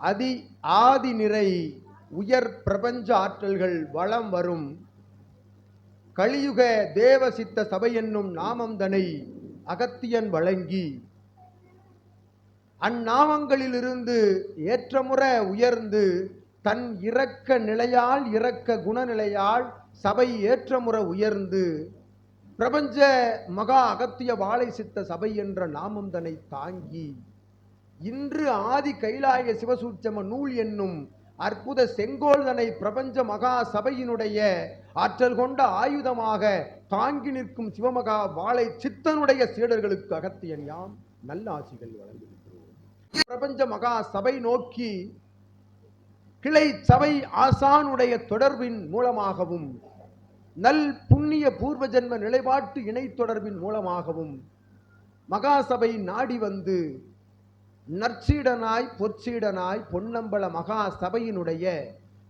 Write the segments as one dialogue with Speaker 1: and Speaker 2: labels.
Speaker 1: அதி ஆதி நிறை உயர் பிரபஞ்ச ஆற்றல்கள் வளம் வரும். கலியுக தேவசித்த சபை என்னும் நாமந்தனை அகத்தியன் வழங்கி அந்நாமங்களிலிருந்து ஏற்றமுற உயர்ந்து தன் இரக்க நிலையால் இரக்க குணநிலையால் சபை ஏற்றமுற உயர்ந்து பிரபஞ்ச மகா அகத்திய வாழை சித்த சபை என்ற நாமம் தன்னை தாங்கி இன்று ஆதி கைலாய சிவசூட்சம நூல் என்னும் அற்புத செங்கோல்தனை பிரபஞ்ச மகா சபையினுடைய ஆற்றல் கொண்ட ஆயுதமாக தாங்கி நிற்கும் சிவமகா வாழை சித்தனுடைய சீடர்களுக்கு அகத்தியன் யாம் நல்ல ஆசிகள் வழங்குகின்றோம். பிரபஞ்ச மகா சபை நோக்கி கிளை சபை ஆசானுடைய தொடர்பின் மூலமாகவும் நல் புண்ணிய பூர்வ ஜென்ம நிலைப்பாட்டு இணை தொடர்பின் மூலமாகவும் மகாசபை நாடி வந்து நற்சீடனாய் பொற்சீடனாய் பொன்னம்பல மகா சபையினுடைய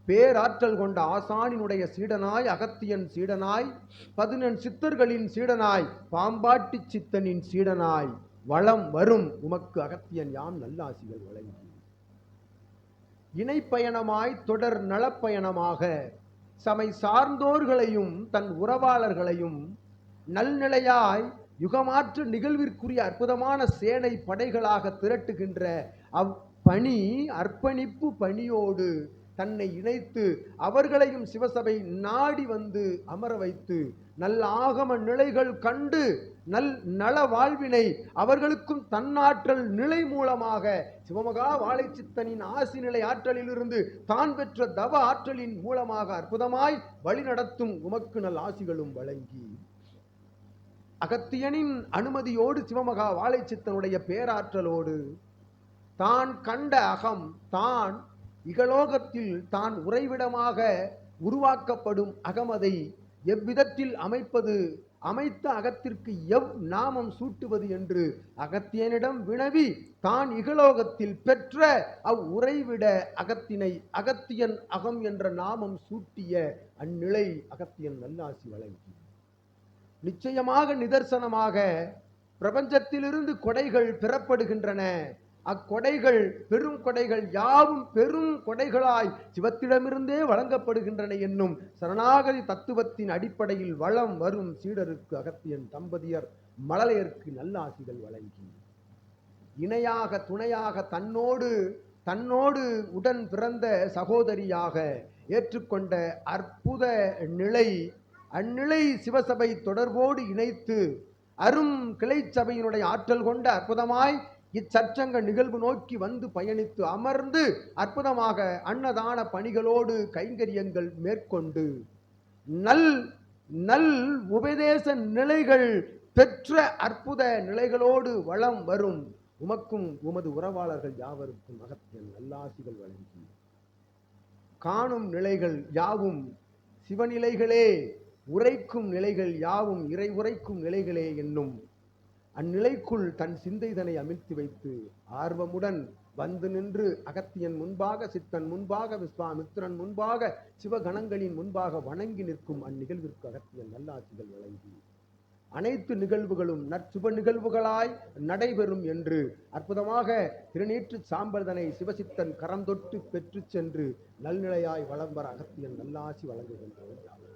Speaker 1: பேராற்றல் கொண்ட ஆசானினுடைய சீடனாய் அகத்தியன் சீடனாய் பதினெண் சித்தர்களின் சீடனாய் பாம்பாட்டி சித்தனின் சீடனாய் வளம் வரும் உமக்கு அகத்தியன் யாம் நல்லாசிகள் வழங்கி. இணைப்பயணமாய் தொடர் நலப்பயணமாக சமை சார்ந்தோர்களையும் தன் உறவாளர்களையும் நல்நிலையாய் யுகமாற்று நிகழ்விற்குரிய அற்புதமான சேனை படைகளாக திரட்டுகின்ற அப்பணி அர்ப்பணிப்பு பணியோடு தன்னை இணைத்து அவர்களையும் சிவசபை நாடி வந்து அமர வைத்து நல்ல ஆகம நிலைகள் கண்டு நல் நல வாழ்வினை அவர்களுக்கும் தன்னாற்றல் நிலை மூலமாக சிவமகா வாழைச்சித்தனின் ஆசி நிலை ஆற்றலிலிருந்து தான் பெற்ற தவ ஆற்றலின் மூலமாக அற்புதமாய் வழிநடத்தும் உமக்கு நல் ஆசிகளும் வழங்கி. அகத்தியனின் அனுமதியோடு சிவமகா வாழைச்சித்தனுடைய பேராற்றலோடு தான் கண்ட அகம் தான் இகலோகத்தில் தான் உறைவிடமாக உருவாக்கப்படும் அகமதை எவ்விதத்தில் அமைப்பது? அமைத்த அகத்திற்கு எவ் நாமம் சூட்டுவது என்று அகத்தியனிடம் வினவி தான் இகலோகத்தில் பெற்ற அவ் உறைவிட அகத்தினை அகத்தியன் அகம் என்ற நாமம் சூட்டிய அந்நிலை அகத்தியன் நல்லாசி வழங்கி நிச்சயமாக நிதர்சனமாக பிரபஞ்சத்திலிருந்து கொடைகள் பெறப்படுகின்றன. அக்கொடைகள் பெரும் கொடைகள் யாவும் பெரும் கொடைகளாய் சிவத்திடமிருந்தே வழங்கப்படுகின்றன என்னும் சரணாகதி தத்துவத்தின் அடிப்படையில் வளம் வரும் சீடருக்கு அகத்தியன் தம்பதியர் மழலையருக்கு நல்லாசிகள் வழங்கி. இணையாக துணையாக தன்னோடு தன்னோடு உடன் பிறந்த சகோதரியாக ஏற்றுக்கொண்ட அற்புத நிலை அந்நிலை சிவசபை தொடர்போடு இணைத்து அரும் கிளை சபையினுடைய ஆற்றல் கொண்ட அற்புதமாய் இச்சற்றங்க நிகழ்வு நோக்கி வந்து பயணித்து அமர்ந்து அற்புதமாக அன்னதான பணிகளோடு கைங்கரியங்கள் மேற்கொண்டு நல் நல் உபதேச நிலைகள் பெற்ற அற்புத நிலைகளோடு வளம் வரும். உமக்கும் உமது உறவாளர்கள் யாவருக்கும் அகத்தியன் நல்லாசிகள் வழங்கி. காணும் நிலைகள் யாவும் சிவநிலைகளே. உரைக்கும் நிலைகள் யாவும் இறை உரைக்கும் நிலைகளே என்னும் அந்நிலைக்குள் தன் சிந்தைதனை அமிழ்த்தி வைத்து ஆர்வமுடன் வந்து நின்று அகத்தியன் முன்பாக சித்தன் முன்பாக விஸ்வாமித்திரன் முன்பாக சிவகணங்களின் முன்பாக வணங்கி நிற்கும் அந்நிகழ்விற்கு அகத்தியன் நல்லாசிகள் வழங்கி. அனைத்து நிகழ்வுகளும் நற்சுப நிகழ்வுகளாய் நடைபெறும் என்று அற்புதமாக திருநீற்று சாம்பல்தனை சிவசித்தன் கரந்தொட்டு பெற்று சென்று நல்நிலையாய் வளம் வர அகத்தியன் நல்லாசி வழங்குகின்றனர்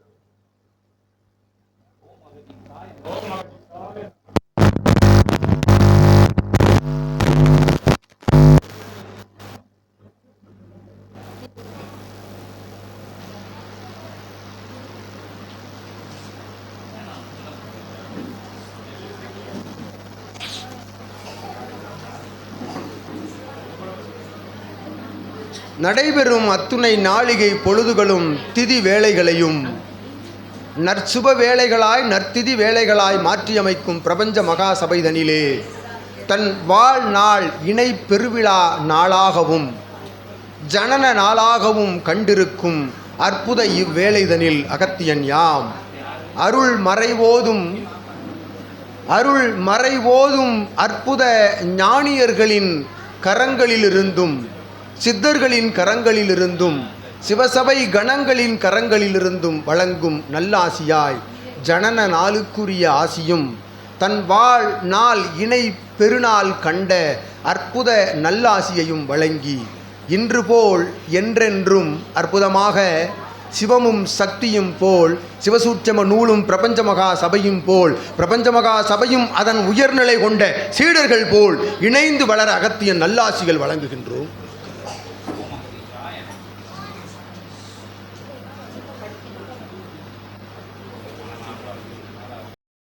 Speaker 1: நடைபெறும் அத்துணை நாளிகை பொழுதுகளும் திதி வேலைகளையும் நற்சுப வேலைகளாய் நற்திதி வேலைகளாய் மாற்றியமைக்கும் பிரபஞ்ச மகாசபைதனிலே தன் வாழ்நாள் இணை பெருவிழா நாளாகவும் ஜனன நாளாகவும் கண்டிருக்கும் அற்புத இவ்வேளைதனில் அகத்தியன் யாம். அருள் மறைவோதும் அருள் மறைவோதும் அற்புத ஞானியர்களின் கரங்களிலிருந்தும் சித்தர்களின் கரங்களிலிருந்தும் சிவசபை கணங்களின் கரங்களிலிருந்தும் வழங்கும் நல்லாசியாய் ஜனன நாளுக்குரிய ஆசியும் தன் வாழ் நாள் இணை பெருநாள் கண்ட அற்புத நல்லாசியையும் வழங்கி இன்று போல் என்றென்றும் அற்புதமாக சிவமும் சக்தியும் போல் சிவசூட்சம நூலும் பிரபஞ்ச மகா சபையும் போல் பிரபஞ்ச மகா சபையும் அதன் உயர்நிலை கொண்ட சீடர்கள் போல் இணைந்து வளர அகத்திய நல்லாசிகள் வழங்குகின்றோம்.